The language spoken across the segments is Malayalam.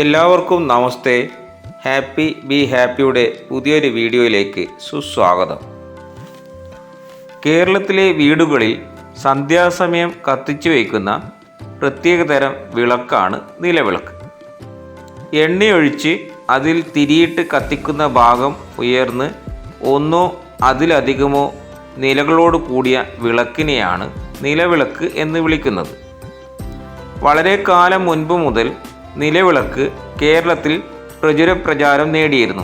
എല്ലാവർക്കും നമസ്തേ. ഹാപ്പി ബി ഹാപ്പിയുടെ പുതിയൊരു വീഡിയോയിലേക്ക് സുസ്വാഗതം. കേരളത്തിലെ വീടുകളിൽ സന്ധ്യാസമയം കത്തിച്ചു വയ്ക്കുന്ന പ്രത്യേകതരം വിളക്കാണ് നിലവിളക്ക്. എണ്ണയൊഴിച്ച് അതിൽ തിരിയിട്ട് കത്തിക്കുന്ന ഭാഗം ഉയർന്ന് ഒന്നോ അതിലധികമോ നിലകളോട് കൂടിയ വിളക്കിനെയാണ് നിലവിളക്ക് എന്ന് വിളിക്കുന്നത്. വളരെ കാലം മുൻപ് മുതൽ നിലവിളക്ക് കേരളത്തിൽ പ്രചുര പ്രചാരം നേടിയിരുന്നു.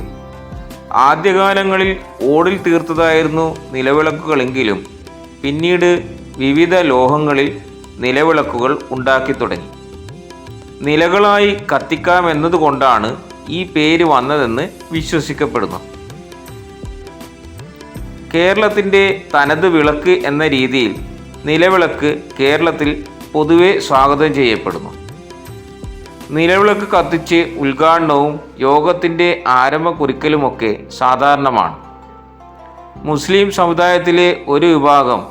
ആദ്യകാലങ്ങളിൽ ഓടിൽ തീർത്തതായിരുന്നു നിലവിളക്കുകളെങ്കിലും പിന്നീട് വിവിധ ലോഹങ്ങളിൽ നിലവിളക്കുകൾ ഉണ്ടാക്കി തുടങ്ങി. നിലകളായി കത്തിക്കാമെന്നതുകൊണ്ടാണ് ഈ പേര് വന്നതെന്ന് വിശ്വസിക്കപ്പെടുന്നു. കേരളത്തിന്റെ തനത് വിളക്ക് എന്ന രീതിയിൽ നിലവിളക്ക് കേരളത്തിൽ പൊതുവെ സ്വാഗതം ചെയ്യപ്പെടുന്നു. നിലവിളക്ക് കത്തിച്ച് ഉദ്ഘാടനവും യോഗത്തിന്റെ ആരംഭ കുറിക്കലുമൊക്കെ സാധാരണമാണ്. മുസ്ലിം സമുദായത്തിലെ ഒരു വിഭാഗം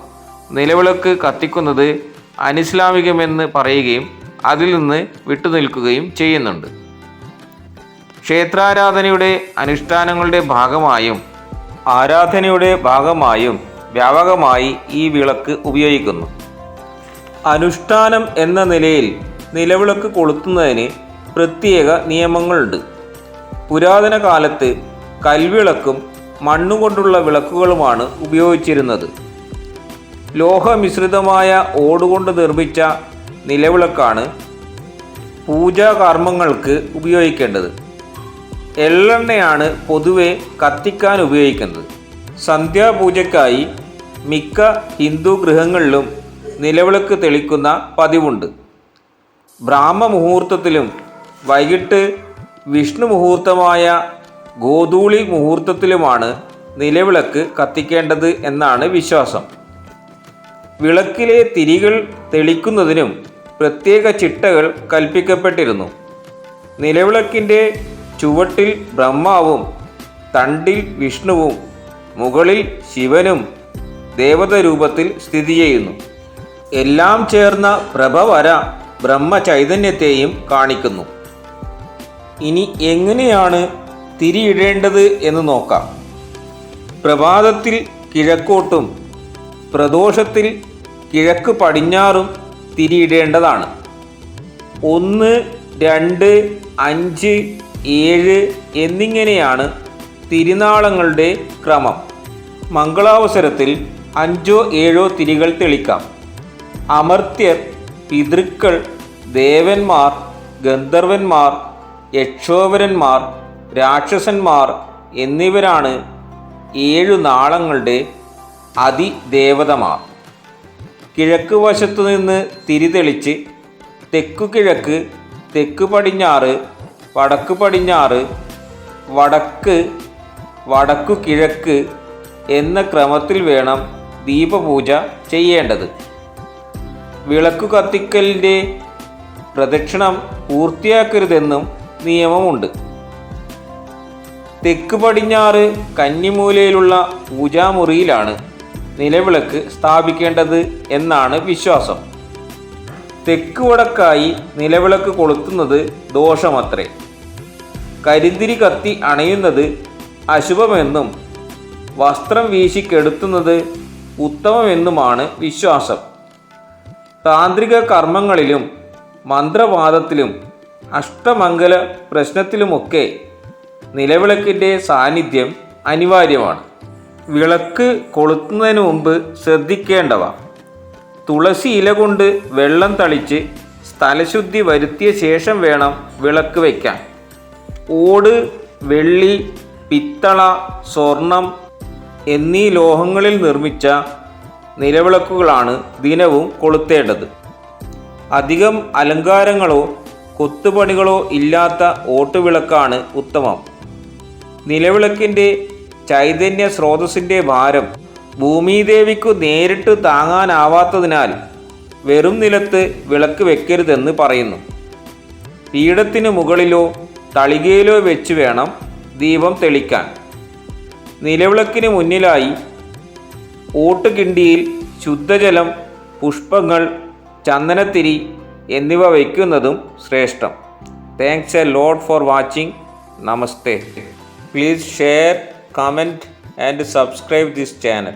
നിലവിളക്ക് കത്തിക്കുന്നത് അനിസ്ലാമികമെന്ന് പറയുകയും അതിൽ നിന്ന് വിട്ടുനിൽക്കുകയും ചെയ്യുന്നുണ്ട്. ക്ഷേത്രാരാധനയുടെ അനുഷ്ഠാനങ്ങളുടെ ഭാഗമായും ആരാധനയുടെ ഭാഗമായും വ്യാപകമായി ഈ വിളക്ക് ഉപയോഗിക്കുന്നു. അനുഷ്ഠാനം എന്ന നിലയിൽ നിലവിളക്ക് കൊളുത്തുന്നതിന് പ്രത്യേക നിയമങ്ങളുണ്ട്. പുരാതന കാലത്ത് കൽവിളക്കും മണ്ണുകൊണ്ടുള്ള വിളക്കുകളുമാണ് ഉപയോഗിച്ചിരുന്നത്. ലോഹമിശ്രിതമായ ഓടുകൊണ്ട് നിർമ്മിച്ച നിലവിളക്കാണ് പൂജാകർമ്മങ്ങൾക്ക് ഉപയോഗിക്കേണ്ടത്. എള്ളെണ്ണയാണ് പൊതുവെ കത്തിക്കാൻ ഉപയോഗിക്കുന്നത്. സന്ധ്യാപൂജയ്ക്കായി മിക്ക ഹിന്ദു ഗൃഹങ്ങളിലും നിലവിളക്ക് തെളിക്കുന്ന പതിവുണ്ട്. ബ്രാഹ്മ മുഹൂർത്തത്തിലും വൈകിട്ട് വിഷ്ണു മുഹൂർത്തമായ ഗോധൂളി മുഹൂർത്തത്തിലുമാണ് നിലവിളക്ക് കത്തിക്കേണ്ടത് എന്നാണ് വിശ്വാസം. വിളക്കിലെ തിരികൾ തെളിക്കുന്നതിനും പ്രത്യേക ചിട്ടകൾ കൽപ്പിക്കപ്പെട്ടിരുന്നു. നിലവിളക്കിന്റെ ചുവട്ടിൽ ബ്രഹ്മാവും തണ്ടിൽ വിഷ്ണുവും മുകളിൽ ശിവനും ദേവതരൂപത്തിൽ സ്ഥിതി ചെയ്യുന്നു. എല്ലാം ചേർന്ന പ്രഭവര ബ്രഹ്മചൈതന്യത്തെയും കാണിക്കുന്നു. ഇനി എങ്ങനെയാണ് തിരിയിടേണ്ടത് എന്ന് നോക്കാം. പ്രഭാതത്തിൽ കിഴക്കോട്ടും പ്രദോഷത്തിൽ കിഴക്ക് പടിഞ്ഞാറും തിരിയിടേണ്ടതാണ്. ഒന്ന് രണ്ട് അഞ്ച് ഏഴ് എന്നിങ്ങനെയാണ് തിരുനാളങ്ങളുടെ ക്രമം. മംഗളാവസരത്തിൽ അഞ്ചോ ഏഴോ തിരികൾ തെളിക്കാം. അമർത്യർ പിതൃക്കൾ ദേവന്മാർ ഗന്ധർവന്മാർ യക്ഷോവരന്മാർ രാക്ഷസന്മാർ എന്നിവരാണ് ഏഴു നാളങ്ങളുടെ അതിദേവതമാർ. കിഴക്ക് വശത്തു നിന്ന് തിരിതെളിച്ച് തെക്കു കിഴക്ക് തെക്ക് പടിഞ്ഞാറ് വടക്ക് പടിഞ്ഞാറ് വടക്ക് വടക്കു കിഴക്ക് എന്ന ക്രമത്തിൽ വേണം ദീപപൂജ ചെയ്യേണ്ടത്. വിളക്കു കത്തിക്കലിന്റെ പ്രദക്ഷിണം പൂർത്തിയാക്കരുതെന്നും നിയമമുണ്ട്. തെക്ക് പടിഞ്ഞാറ് കന്നിമൂലയിലുള്ള പൂജാമുറിയിലാണ് നിലവിളക്ക് സ്ഥാപിക്കേണ്ടത് എന്നാണ് വിശ്വാസം. തെക്ക് വടക്കായി നിലവിളക്ക് കൊളുത്തുന്നത് ദോഷമത്രേ. കരിന്തിരി കത്തി അണയുന്നത് അശുഭമെന്നും വസ്ത്രം വീശിക്കെടുത്തുന്നത് ഉത്തമമെന്നുമാണ് വിശ്വാസം. താന്ത്രിക കർമ്മങ്ങളിലും മന്ത്രവാദത്തിലും അഷ്ടമംഗല പ്രശ്നത്തിലുമൊക്കെ നിലവിളക്കിന്റെ സാന്നിധ്യം അനിവാര്യമാണ്. വിളക്ക് കൊളുത്തുന്നതിന് മുമ്പ് ശ്രദ്ധിക്കേണ്ടവ. തുളസി ഇല കൊണ്ട് വെള്ളം തളിച്ച് സ്ഥലശുദ്ധി വരുത്തിയ ശേഷം വേണം വിളക്ക് വയ്ക്കാൻ. ഓട് വെള്ളി പിത്തള സ്വർണം എന്നീ ലോഹങ്ങളിൽ നിർമ്മിച്ച നിലവിളക്കുകളാണ് ദിനവും കൊളുത്തേണ്ടത്. അധികം അലങ്കാരങ്ങളോ കൊത്തുപണികളോ ഇല്ലാത്ത ഓട്ടുവിളക്കാണ് ഉത്തമം. നിലവിളക്കിന്റെ ചൈതന്യ സ്രോതസ്സിന്റെ ഭാരം ഭൂമിദേവിക്കു നേരിട്ട് താങ്ങാനാവാത്തതിനാൽ വെറും നിലത്ത് വിളക്ക് വെക്കരുതെന്ന് പറയുന്നു. പീഠത്തിന് മുകളിലോ തളികയിലോ വെച്ച് വേണം ദീപം തെളിക്കാൻ. നിലവിളക്കിന് മുന്നിലായി ഓട്ടുകിണ്ടിയിൽ ശുദ്ധജലം പുഷ്പങ്ങൾ ചന്ദനത്തിരി എന്നിവ വയ്ക്കുന്നതും ശ്രേഷ്ഠം. Thanks a lot for watching namaste please share comment and subscribe this channel